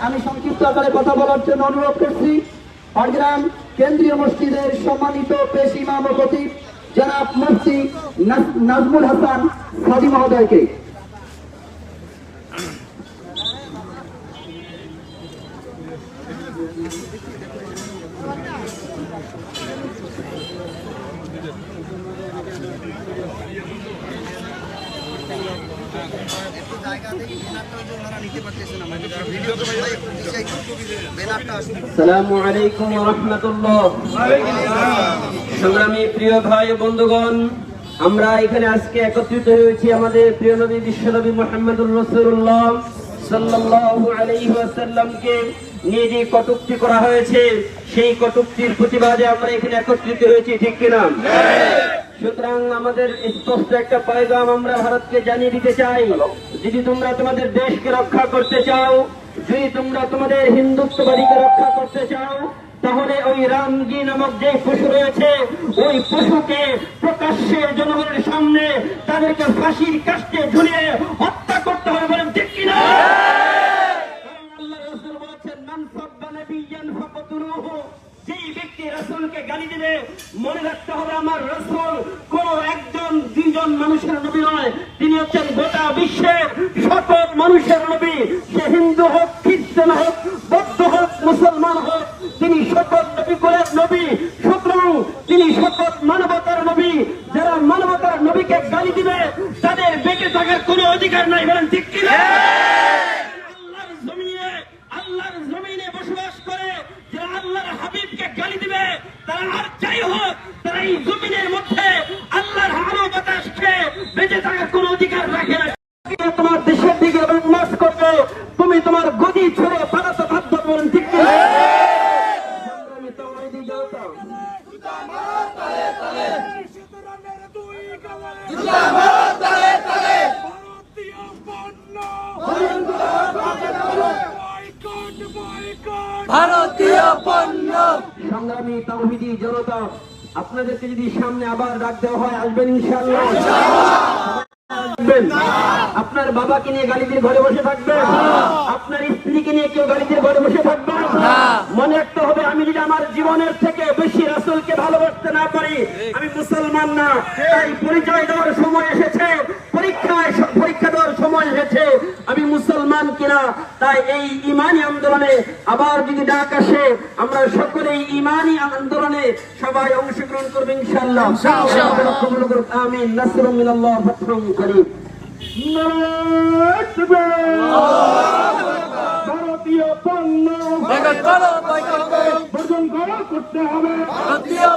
আমি সংক্ষিপ্ত আকারে কথা বলার জন্য অনুরোধ করছি। পাটগ্রাম কেন্দ্রীয় মসজিদের সম্মানিত পেশ ইমাম ও খতিব জনাব মুফতি নাজ- নাজমুল হাসান সাদি মহোদয়কে। সংগ্রামী প্রিয় ভাই বন্ধুগণ, আমরা এখানে আজকে একত্রিত হয়েছি আমাদের প্রিয় নবী, বিশ্বনবী মোহাম্মদুর রসুল্লাহ আলাইহি নিয়ে যে কটূক্তি করা হয়েছে, সেই কটূক্তির প্রতিবাদে আমরা এখানে একত্রিত হয়েছি, ঠিক কিনা? সুতরাং আমাদের স্পষ্ট একটা পয়গাম আমরা ভারতকে জানিয়ে দিতে চাই। যদি তোমরা তোমাদের দেশকে রক্ষা করতে চাও, যদি তোমরা তোমাদের হিন্দুত্ববাদীকে রক্ষা করতে চাও, তাহলে ওই রামজি নামক যে পশু রয়েছে, ওই পশুকে প্রকাশ্যে জনগণের সামনে তাদেরকে ফাঁসির কাষ্টে ঝুলিয়ে হত্যা করতে হবে বলেন ঠিক কিনা? যেই ব্যক্তি রাসূলকে গালি দিবে, মনে রাখতে হবে আমার মানুষের নবী নয়। তিনি হচ্ছেন গোটা বিশ্বের সকল মানুষের নবী। সে হিন্দু হোক, খ্রিস্টান হোক, বৌদ্ধ হোক, মুসলমান হোক, তিনি সকল নবী কুলের নবী। সুতরাং তিনি সকল মানবতার নবী। যারা মানবতার নবীকে গালি দিবে, তাদের বেঁচে থাকার কোনো অধিকার নাই বলেন ঠিক কিনা আল্লাহর জমিনে আল্লাহর জমিনে বসবাস করে যারা আল্লাহর হাবিবকে গালি দিবে তারা আর যাই হোক তারা এই জমিনের মধ্যে আল্লাহর হারো বাতাস খেয়ে বেঁচে থাকার কোনো অধিকার রাখে না তোমার দেশের দিকে বদমাস করবে তুমি তোমার গদি ছেড়ে পালাতে বাধ্য ঠিক। ভারতীয় পণ্য সংগ্রামী তৌহিদি জনতা আপনাদেরকে যদি সামনে আবার ডাক দেওয়া হয় আসবেন ইনশাআল্লাহ আসবেন। আপনার বাবাকে নিয়ে দিয়ে ঘরে বসে থাকবেন। আপনার স্ত্রীকে নিয়ে কেউ দিয়ে ঘরে বসে থাকবেন। মনে রাখতে হবে, আমি যদি আমার জীবনের থেকে বেশি রাসুলকে ভালোবাসতে না পারি, আমি মুসলমান না। তাই পরিচয় দেওয়ার সময় এসেছে, পরীক্ষায় পরীক্ষা দেওয়ার সময় এসেছে। আমি মুসলমান কিনা তাই এই ইমানি আন্দোলনে আবার যদি ডাক আসে আমরা সকলেই ইমানি আন্দোলনে সবাই অংশগ্রহণ করবে ইনশাআল্লাহ। কবুল আমিন। নাসরুম মিনাল্লাহ ফাতহুম করিম। ভারতীয় পণ্য বর্জন করতে হবে। ভারতীয়